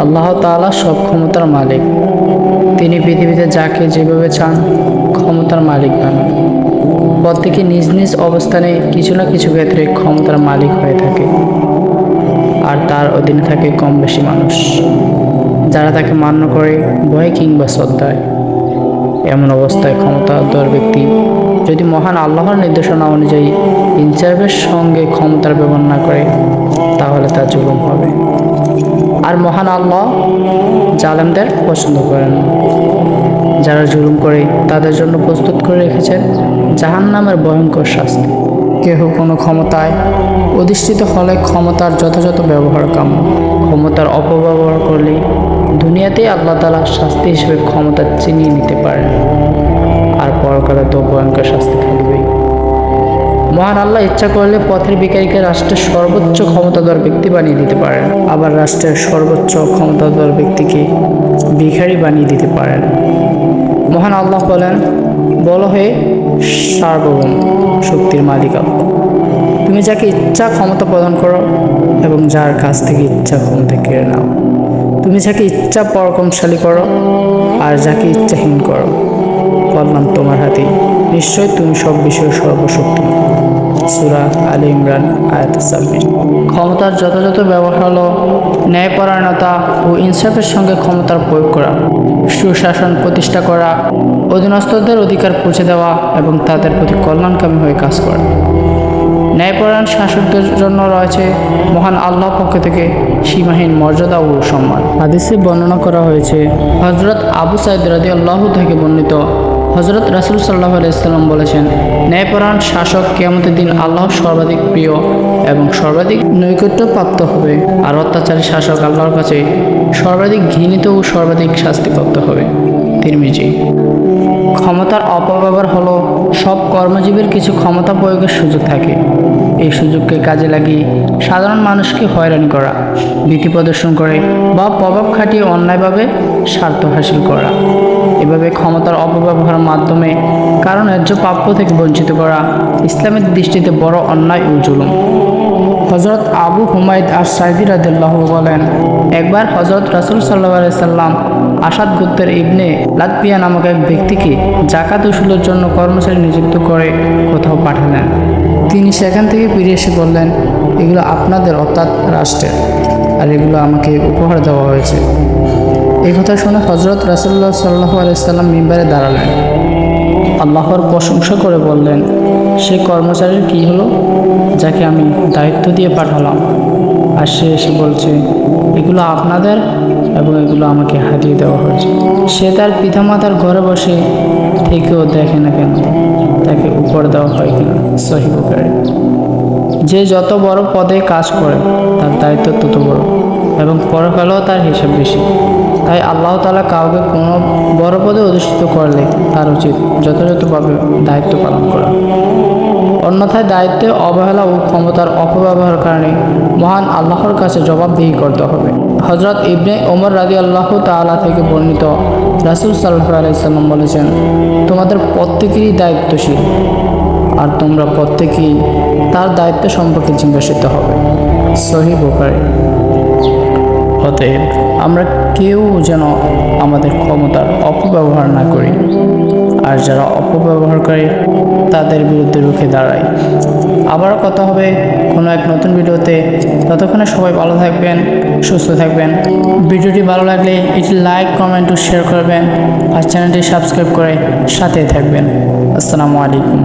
আল্লাহ তাআলা সব ক্ষমতার মালিক। তিনি পৃথিবীতে যাকে যেভাবে চান ক্ষমতার মালিক বানান প্রত্যেকে নিজ নিজ অবস্থানে কিছু না কিছু ক্ষেত্রে ক্ষমতার মালিক হয়ে থাকে। আর তার অধীনে থাকে কম বেশি মানুষ। যারা তাকে মান্য করে, ভয় কিংবা শ্রদ্ধায়। এমন অবস্থায় ক্ষমতাধর ব্যক্তি যদি মহান আল্লাহর নির্দেশনা অনুযায়ী ইনসার্ভের সঙ্গে ক্ষমতার ব্যবহার না করে, তাহলে তা জুলুম হবে। আর মহান আল্লাহ জালেমদের পছন্দ করেন। যারা জুলুম করে তাদের জন্য প্রস্তুত করে রেখেছেন জাহান নামের ভয়ঙ্কর শাস্তি। কেহ কোনো ক্ষমতায় অধিষ্ঠিত হলে ক্ষমতার যথাযথ ব্যবহার কাম ক্ষমতার অপব্যবহার করলে দুনিয়াতেই আল্লাহ তালা শাস্তি হিসেবে ক্ষমতা চিনিয়ে নিতে পারেন। আর পরকালে তো ভয়ঙ্কর শাস্তি থাকবেই মহান আল্লাহ ইচ্ছা করলে পথের বিকারীকে রাষ্ট্রের সর্বোচ্চ ক্ষমতাধর ব্যক্তি বানিয়ে দিতে পারেন। আবার রাষ্ট্রের সর্বোচ্চ ক্ষমতাধর ব্যক্তিকে ভিখারি বানিয়ে দিতে পারেন। মহান আল্লাহ বলেন, বল হয়ে সার্বভৌম শক্তির মালিক তুমি যাকে ইচ্ছা ক্ষমতা প্রদান করো এবং যার কাছ থেকে ইচ্ছা ক্ষমতা কেড়ে নাও। তুমি যাকে ইচ্ছা পরাক্রমশালী করো আর যাকে ইচ্ছাহীন করো। কল্যাণ তোমার হাতে নিশ্চয় তুমি সব বিষয়ে সর্বশক্তি। সুরা আলী ইমরান আয়াত ছাব্বিশ। ক্ষমতার যথাযথ ব্যবহার হলো ন্যায়পরায়ণতা ও ইনসাফের সঙ্গে ক্ষমতার প্রয়োগ করা সুশাসন প্রতিষ্ঠা করা অধীনস্থদের অধিকার পৌঁছে দেওয়া এবং তাদের প্রতি কল্যাণকামী হয়ে কাজ করা। ন্যায়পরায়ণ শাসকদের জন্য রয়েছে মহান আল্লাহ পক্ষ থেকে সীমাহীন মর্যাদা ও সম্মান। হাদিসে বর্ণনা করা হয়েছে হজরত আবু সাইদ রাজি আল্লাহ থেকে বর্ণিত হজরত রাসুল সাল্লাহ আলাইসাল্লাম বলেছেন, ন্যায়পরায়ণ শাসক কেমতের দিন আল্লাহর সর্বাধিক প্রিয় এবং সর্বাধিক নৈকট্য প্রাপ্ত হবে। আর অত্যাচারী শাসক আল্লাহর কাছে সর্বাধিক ঘৃণিত ও সর্বাধিক শাস্তিপ্রাপ্ত হবে। তিরমিজি। ক্ষমতার অপব্যবহার হলো, সব কর্মজীবীর কিছু ক্ষমতা প্রয়োগের সুযোগ থাকে। এই সুযোগকে কাজে লাগিয়ে সাধারণ মানুষকে হয়রানি করা ভীতি প্রদর্শন করে বা প্রভাব খাটিয়ে অন্যায়ভাবে স্বার্থ হাসিল করা। এভাবে ক্ষমতার অপব্যবহারের মাধ্যমে কারণ ন্যায্য প্রাপ্য থেকে বঞ্চিত করা। ইসলামের দৃষ্টিতে বড় অন্যায় ও জুলুম। হজরত আবু হুমায়দ আর সাইদি রাদিল্লাহ বলেন, একবার হজরত রাসুল সাল্লাহ সাল্লাম আসাদ গুপ্তের ইবনে লাতপিয়া নামক এক ব্যক্তিকে জাকাত উসুলের জন্য কর্মচারী নিযুক্ত করে কোথাও পাঠালেন। তিনি সেখান থেকে ফিরে এসে বললেন, এগুলো আপনাদের অর্থাৎ রাষ্ট্রের। আর এগুলো আমাকে উপহার দেওয়া হয়েছে। এই কথা শুনে হজরত রাসুল্লাহ সাল্লাহ আলাইসাল্লাম মিম্বারে দাঁড়ালেন। আল্লাহর প্রশংসা করে বললেন, সে কর্মচারীর কি হলো যাকে আমি দায়িত্ব দিয়ে পাঠালাম? আর সে এসে বলছে, এগুলো আপনাদের এবং এগুলো আমাকে হারিয়ে দেওয়া হয়েছে। সে তার পিতামাতার ঘরে বসে থেকেও দেখে না কেন, তাকে উপর দেওয়া হয় কিনা? সহি বুখারী। যে যত বড় পদে কাজ করে, তার দায়িত্ব তত বড় এবং পরকালেও তার হিসাব বেশি। তাই আল্লাহ তালা কাউকে কোনো বড় পদে অধিষ্ঠিত করলে তার উচিত যথাযথভাবে দায়িত্ব পালন করা। অন্যথায় দায়িত্বে অবহেলা ও ক্ষমতার অপব্যবহার কারণে মহান আল্লাহর কাছে জবাবদিহি করতে হবে। হজরত ইবনে ওমর রাজি আল্লাহ তালা থেকে বর্ণিত রাসুল সাল্লাহ আলাইসাল্লাম বলেছেন, তোমাদের প্রত্যেকেরই দায়িত্বশীল, আর তোমরা প্রত্যেকেই তার দায়িত্ব সম্পর্কে জিজ্ঞাসিত হবে। সহি বোকারে অতএব আমরা কেউ যেন আমাদের ক্ষমতার অপব্যবহার না করি, আর যারা অপব্যবহার করে তাদের বিরুদ্ধে রুখে দাঁড়াই। আবারও কথা হবে কোনো এক নতুন ভিডিওতে। ততক্ষণে সবাই ভালো থাকবেন, সুস্থ থাকবেন। ভিডিওটি ভালো লাগলে এটি লাইক, কমেন্ট ও শেয়ার করবেন, আর চ্যানেলটি সাবস্ক্রাইব করে সাথে থাকবেন। আসসালামু আলাইকুম।